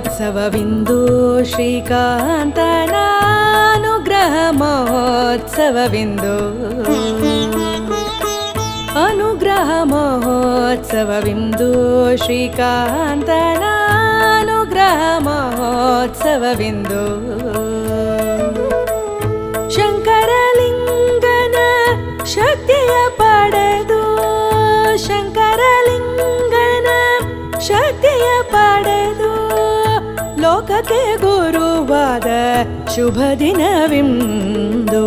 ಮಹೋತ್ಸವವಿಂದು ಶ್ರೀಕಾಂತನಾನುಗ್ರಹ ಮಹೋತ್ಸವವಿಂದು ಅನುಗ್ರಹ ಮಹೋತ್ಸವವಿಂದು ಶ್ರೀಕಾಂತನಾನುಗ್ರಹ ಮಹೋತ್ಸವವಿಂದು ಶಂಕರಲಿಂಗನ ಶಕ್ತಿಯ ಪಡೆದು ಶಂಕರಲಿಂಗನ ಶಕ್ತಿಯ ಪಡೆದು ಲೋಕಕ್ಕೆ ಗುರುವಾದ ಶುಭ ದಿನವಿಂದು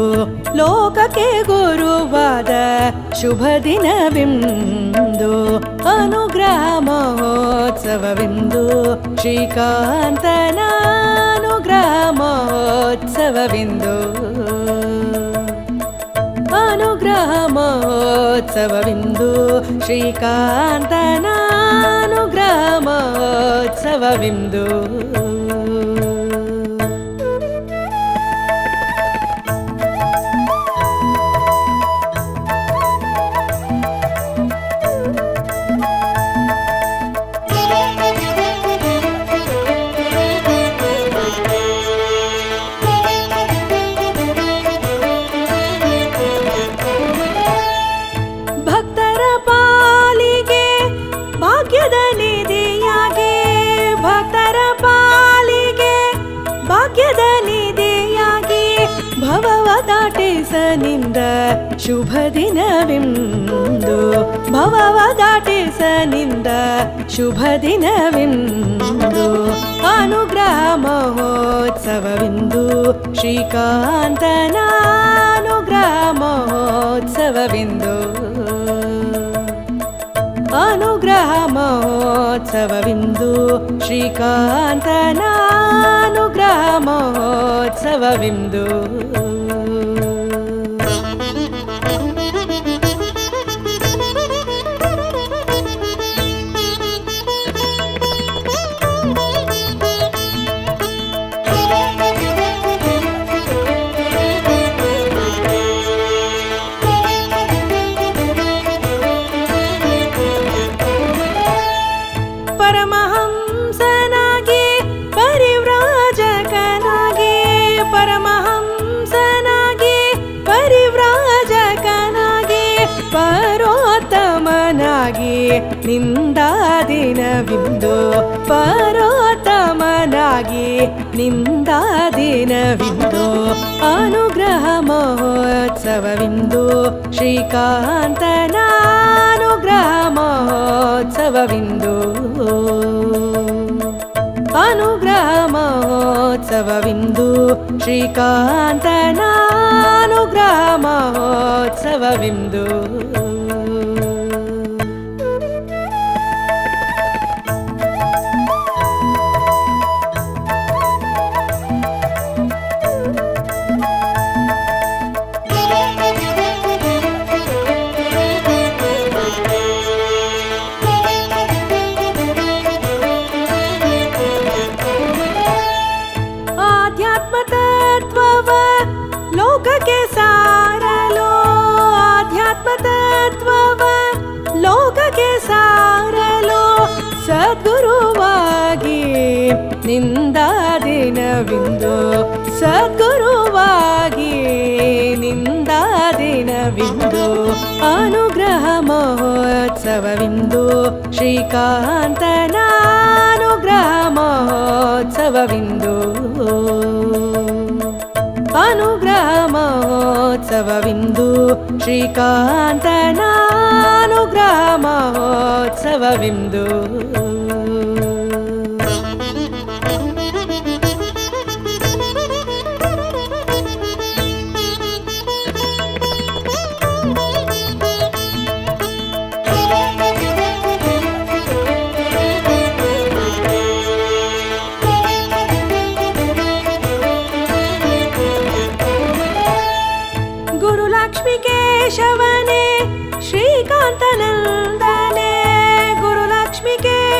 ಲೋಕಕ್ಕೆ ಗುರುವಾದ ಶುಭ ದಿನವಿಂದು ಅನುಗ್ರಹ ಮಹೋತ್ಸವವಿಂದು ಶ್ರೀಕಾಂತನ ಅನುಗ್ರಹ ಮಹೋತ್ಸವವಿಂದು ಅನುಗ್ರಹ ಮಹೋತ್ಸವವಿಂದು ಶ್ರೀಕಾಂತನ ಅನುಗ್ರಹ ಮಹೋತ್ಸವವಿಂದು ದಾಟಿಸನಿಂದ ಶುಭ ದಿನವಿಂದು ಭವವ ದಾಟಿಸನಿಂದ ಶುಭ ದಿನವಿಂದು ಅನುಗ್ರಹ ಮಹೋತ್ಸವವಿಂದು ಶ್ರೀಕಾಂತನ ಅನುಗ್ರಹ ಮಹೋತ್ಸವವಿಂದು ಅನುಗ್ರಹ ಮಹೋತ್ಸವವಿಂದು ಶ್ರೀಕಾಂತನ ಅನುಗ್ರಹ ಮಹೋತ್ಸವವಿಂದು ಪರೋತ್ತಮನಾಗಿ ನಿಂದಾದಿನವಿಂದು ಪರೋತ್ತಮನಾಗಿ ನಿಂದಾದಿನವಿಂದು ಅನುಗ್ರಹ ಮಹೋತ್ಸವವಿಂದು ಶ್ರೀಕಾಂತನ ಅನುಗ್ರಹ ಮಹೋತ್ಸವವಿಂದು. ಅನುಗ್ರಹ ಮಹೋತ್ಸವವಿಂದು ಶ್ರೀಕಾಂತನ ಅನುಗ್ರಹ ಮಹೋತ್ಸವವಿಂದು. ನಿಂದಾದಿನವಿಂದು ಸದ್ಗುರುವಾಗಿ ನಿಂದಾದಿನವಿಂದು ಅನುಗ್ರಹ ಮಹೋತ್ಸವವಿಂದು ಶ್ರೀಕಾಂತನ ಅನುಗ್ರಹ ಮಹೋತ್ಸವವಿಂದು. ಅನುಗ್ರಹ ಮಹೋತ್ಸವವಿಂದು ಶ್ರೀಕಾಂತನ ಅನುಗ್ರಹ ಮಹೋತ್ಸವವಿಂದು.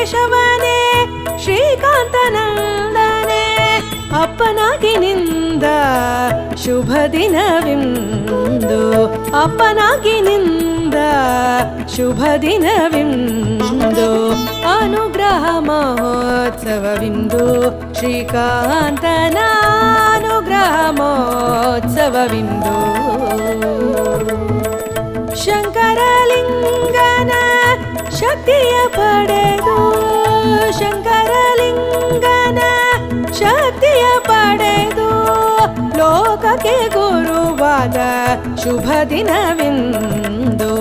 ಕೇಶವನೇ ಶ್ರೀಕಾಂತನಂದನೆ, ಅಪ್ಪನಾಗಿ ನಿಂದ ಶುಭ ದಿನವಿಂದು, ಅಪ್ಪನಾಗಿ ನಿಂದ ಶುಭ ದಿನವಿಂದು, ಅನುಗ್ರಹ ಮಹೋತ್ಸವವಿಂದು, ಶ್ರೀಕಾಂತನ ಅನುಗ್ರಹ ಮಹೋತ್ಸವವಿಂದು. ಶಂಕರಲಿಂಗನ ಶಕ್ತಿಯ ಪಡೆದು ಶಂಕರಲಿಂಗನ ಶಕ್ತಿಯ ಪಡೆದು ಲೋಕಕ್ಕೆ ಗುರುವಾದ ಶುಭ ದಿನವಿಂದು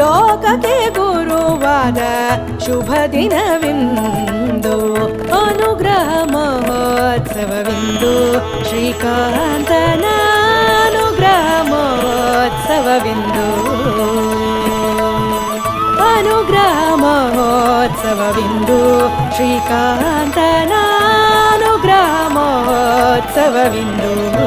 ಲೋಕಕ್ಕೆ ಗುರುವಾದ ಶುಭ ದಿನವಿಂದು ಅನುಗ್ರಹ ಮಹೋತ್ಸವವಿಂದು ಶ್ರೀಕಾಂತನ ಅನುಗ್ರಹ ಮಹೋತ್ಸವವಿಂದು ಅನುಗ್ರಹ ಮಹೋತ್ಸವವಿಂದು శ్రీకాంతనానుగ్రామోత్సవ విందు